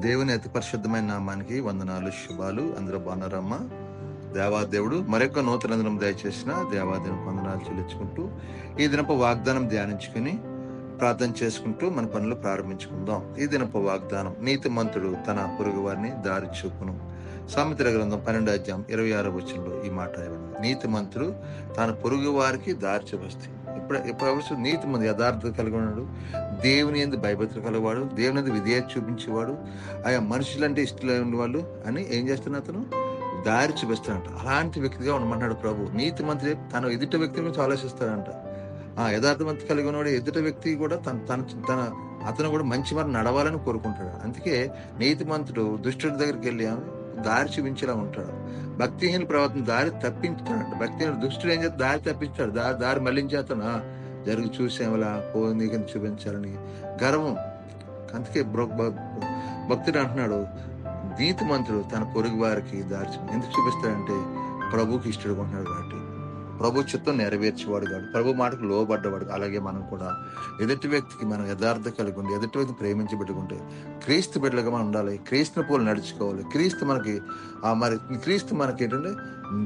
దేవుని అతి పరిశుద్ధమైన నామానికి వందనాలు శుభాలు. అందరూ బాగున్నారమ్మ? దేవాదేవుడు మరొక నూతన దినం దయచేసిన దేవాదేవుని వందనాలు చెల్లించుకుంటూ ఈ దినపు వాగ్దానం ధ్యానించుకుని ప్రార్థన చేసుకుంటూ మన పనులు ప్రారంభించుకుందాం. ఈ దినపు వాగ్దానం నీతి మంత్రుడు తన పొరుగు వారిని దారి చూపును. సామెతల గ్రంథం పన్నెండు అధ్యాయం ఇరవై ఆరో వచ్చంలో ఈ మాట ఇవ్వండి నీతి మంత్రుడు తన పొరుగు వారికి దారి చూపిస్తే ఇప్పుడు ఇప్పుడు అవసరం నీతి మంది యథార్థత కలిగి ఉన్నాడు. దేవుని ఎందు భయభక్తులు కలవాడు దేవుని ఎందు విధేయత చూపించేవాడు ఆయా మనుషులంటే ఇష్టం ఉండేవాళ్ళు వాళ్ళు అని ఏం చేస్తున్నా అతను? దారి చూపిస్తాడంట అలాంటి వ్యక్తిగా ఉండమన్నాడు ప్రభు. నీతి మంత్రి తన ఎదుట వ్యక్తి గురించి ఆలోచిస్తాడంట. ఆ యథార్థవంతి కలిగి ఉన్నవాడు ఎదుట వ్యక్తి కూడా తన తన తన అతను కూడా మంచి మరి నడవాలని కోరుకుంటాడు. అందుకే నీతి మంత్రుడు దుష్టుడి దగ్గరికి వెళ్ళి దారి చూపించేలా ఉంటాడు. భక్తిహీన ప్రవర్తన దారి తప్పించుతాడు. భక్తిహీన దుష్టుడు ఏం చేస్తే దారి తప్పించాడు దారి దారి మళ్ళించేతను జరుగు చూసేవలా పో నీకు చూపించాలని. గర్వం. అందుకే భక్తుడు అంటున్నాడు నీతి మంత్రుడు తన పొరుగు వారికి దారి ఎందుకు చూపిస్తాడంటే ప్రభుకి ఇష్టడు ఉంటున్నాడు కాబట్టి. ప్రభు చిత్తం నెరవేర్చేవాడు కాదు. ప్రభు మాటకు లోబడ్డవాడు అలాగే మనం కూడా ఎదుటి వ్యక్తికి మనం యథార్థ కలిగి ఉండి ఎదుటి వ్యక్తిని ప్రేమించి పెట్టుకుంటే క్రీస్తు బిడ్డలుగా మనం ఉండాలి. క్రీస్తుని పోలు నడుచుకోవాలి. క్రీస్తు మనకి ఆ మరి క్రీస్తు మనకి ఏంటంటే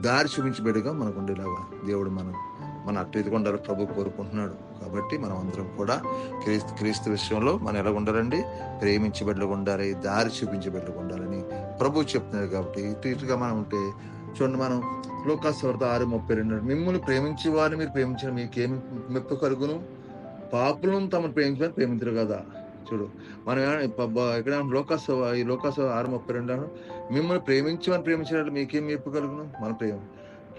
దారి చూపించి బిడ్డగా మనకు ఉండేలాగా దేవుడు మనం మన అట్టు ఇది ఉండాలి ప్రభు కోరుకుంటున్నాడు. కాబట్టి మనం అందరం కూడా క్రీస్తు క్రీస్తు విషయంలో మనం ఎలా ఉండాలండి? ప్రేమించి బిడ్డలుగా ఉండాలి దారి చూపించి బిడ్డలుగా ఉండాలని ప్రభు చెప్తున్నారు కాబట్టి ఇటు ఇటుగా మనం ఉంటే చూడండి మనం లోకాస్ ఆరు ముప్పై రెండు. మిమ్మల్ని ప్రేమించి వారిని మీరు ప్రేమించిన మీకేమి మెప్పు కలుగును? పాపులను తమను ప్రేమించమని ప్రేమించరు కదా. చూడు మనం ఇక్కడ లోకాస ఈ లోకాస ఆరు ముప్పై రెండు మిమ్మల్ని ప్రేమించమని ప్రేమించినట్లు మీకేం మెప్పు కలుగును? మన ప్రేమ.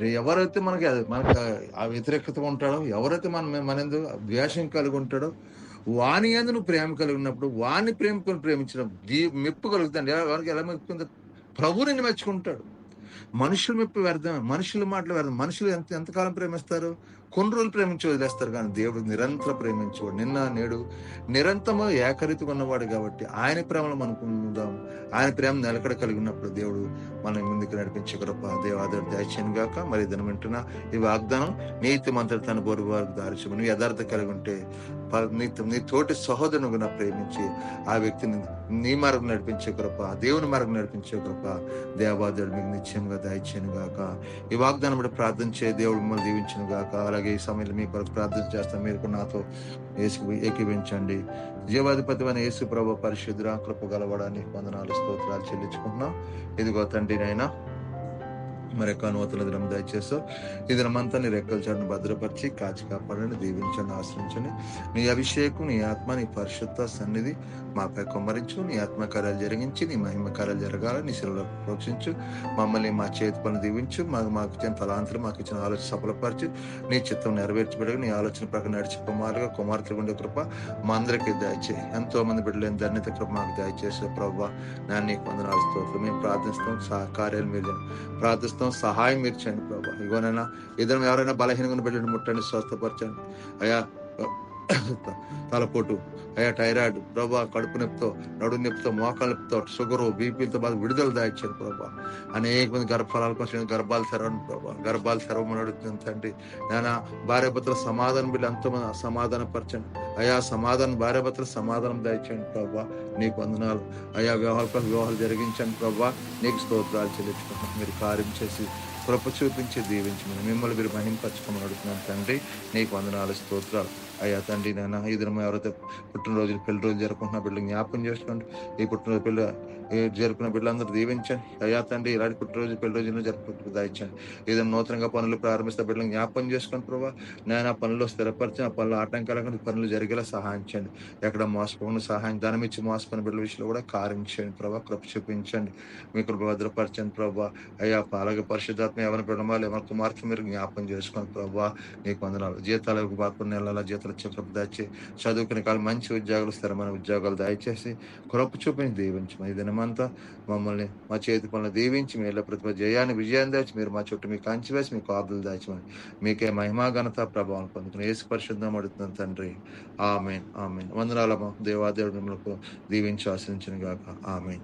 ఎవరైతే మనకి అది- మనకి ఆ వ్యతిరేకత ఉంటాడో ఎవరైతే మన మన ఎందు ద్వేషం కలిగి ఉంటాడో వాని ఎందు నువ్వు ప్రేమ కలిగి ఉన్నప్పుడు వాని ప్రేమకుని ప్రేమించడం దీ మెప్పు కలుగుతుంది వానికి ఎలా మెప్పుకుంది ప్రభు నిన్ను మెచ్చుకుంటాడు. మనుషుల మెప్పు వ్యర్థం మనుషుల మాటలు వ్యర్థం. మనుషులు ఎంత ఎంతకాలం ప్రేమిస్తారు? కొన్ని రోజులు ప్రేమించి వదిలేస్తారు కానీ దేవుడు నిరంతరం ప్రేమించేవాడు. నిన్న నేడు నిరంతరము ఏకరీతి ఉన్నవాడు కాబట్టి ఆయన ప్రేమలో మనకు ఉందాం ఆయన ప్రేమ నిలకడ కలిగి ఉన్నప్పుడు దేవుడు మనం ముందుకు నడిపించే కృప దేవాదేవుడు దయచేయను గాక. మరి దినం వింటున్న ఈ వాగ్దానం నీతి మంత్రి తన బోరు వారికి దారి నువ్వు యథార్థ కలిగి ఉంటే ప- నీ నీ తోటి సహోదరుని కూడా ప్రేమించి ఆ వ్యక్తిని నీ మార్గం నడిపించే కృప దేవుని మార్గం నడిపించే కృప దేవాదేవుడు మీకు నిశ్చయంగా దయచేయను గాక. ఈ వాగ్దానం కూడా ప్రార్థన చేయ. దేవుడు మిమ్మల్ని దీవించను గాక. అలాగే ఈ సమయంలో మీ కొరకు ప్రార్థన చేస్తాం. మీరు నాతో ఏసు ఏకీవించండి జీవాధిపతి అయిన యేసు ప్రభు పరిశుద్ధుర కృప గలవడానికి వందనాలు స్తోత్రాలు చెల్లించుకుంటున్నాం. ఇదిగో తండ్రినైనా మరి యొక్క నూతన దినం దయచేస్తూ ఈ దినమంతా నీ రెక్కల చాటును భద్రపరిచి కాచి కాపాడండి దీవించండి ఆశ్రయించండి. నీ అభిషేకం నీ ఆత్మ నీ పరిశుద్ధ సన్నిధి మాపై కొమ్మరించు నీ ఆత్మకార్యాలు జరిగించి నీ మహిమ కార్యాలు జరగాల నీ శిలలో ప్రోక్షించు. మమ్మల్ని మా చేతి పనులు దీవించు మాకు మాకు ఇచ్చిన తలాంతులు మాకు ఇచ్చిన ఆలోచన సఫలపరచు. నీ చిత్తం నెరవేర్చబడి నీ ఆలోచన ప్రకారం నడిచి కుమారుగా కుమార్తెలు ఉండే కృప మా అందరికీ దయచేయి. ఎంతో మంది బిడ్డలేని ధన్యత కృప మాకు దయచేసే ప్రభావ నా నీకు వందనాలు స్తోత్రం. మేము ప్రార్థిస్తాం సహకార్యాలు మీద మీరు నిమిత్తం సహాయం మీరు చేయండి ప్రభా. ఇగోనైనా ఏదైనా ఎవరైనా బలహీనంగా పెట్టండి ముట్టండి స్వస్థపరచండి. అయ్యా తలపోటు అయా టైరాయిడ్ ప్రభా కడుపు నొప్పితో నడు నొప్పితో మోకాల నొప్పితో షుగరు బీపీలతో బాధ విడుదల దాయిచ్చాను ప్రభా. అనేక మంది గర్భఫలాల కోసం గర్భాలు సరవను ప్రభా. గర్భాలు తెరవమని అడుగుతుంది తండ్రి. నేను భార్యభర్తల సమాధానం బిల్లు ఎంతో మంది సమాధాన పరచండి అయా సమాధానం భార్యభర్తల సమాధానం దాయించండి ప్రభా. నీకు వందనాలు. అయా వివాహాల వివాహాలు జరిగించండి ప్రభా. నీకు స్తోత్రాలు చెల్లించుకుంటున్నాం. మీరు కార్యం చేసి కృప చూపించి దీవించమని మిమ్మల్ని మీరు మహింపరచుకోమని అడుగుతున్నాను తండ్రి. నీకు వందనాలు స్తోత్రాలు. అయ్యా తండ్రి నాన్న ఇద్దరు ఎవరైతే పుట్టినరోజులు పెళ్ళి రోజులు జరుపుకుంటున్న బిడ్డలు జ్ఞాపకం చేసుకోండి. ఈ పుట్టినరోజు పిల్ల జరుపుకున్న బిడ్డలందరూ దీవించండి. అయ్యా తండ్రి ఇలాంటి పుట్టినరోజు పెళ్ళి రోజులను జరుపుకుంటూ దాయించండి. ఏదైనా నూతనంగా పనులు ప్రారంభిస్తే బిడ్డలు జ్ఞాపకం చేసుకోండి ప్రభావ నేను ఆ పనులు స్థిరపరిచిన ఆ పనులు ఆటంకాలకు పనులు జరిగేలా సహాయం చేయండి. ఎక్కడ మోసపోకుండా సహాయం ధనం ఇచ్చి మోసపోయిన బిడ్డల విషయంలో కూడా కారించండి ప్రభావ కృప చూపించండి. మీ కృప భద్రపరచండి ప్రభావ అయ్యా అలాగే పరిశుద్ధాత్మ ఎవరిని పిల్లమాలు ఎవరి కుమార్తె మీరు జ్ఞాపకం చేసుకోండి ప్రభావ నీకు వందనాలు. జీతాలకు బాకుండా నెలల జీతాలు వచ్చే కృప దాచి చదువుకునే కాలం మంచి ఉద్యోగాలు స్థిరమైన ఉద్యోగాలు దయచేసి కృప చూపించి దీవించమని ఈ దినమంతా మమ్మల్ని మా చేతి పనులు దీవించి మీ ఇళ్ళ ప్రతిభ జయాన్ని విజయాన్ని దాచి మీరు మా చుట్టూ మీ కంచి వేసి మీ కాపులు దాచమని మీకే మహిమా ఘనత ప్రభావం పొందుకుని ఏసు పరిశుద్ధం అడుగుతున్నాను తండ్రి. Amen amen. వందనాలమ్మ దేవాదేవుడు మిమ్మల్ని దీవించి ఆశ్రయించిన గాక. ఆమెన్.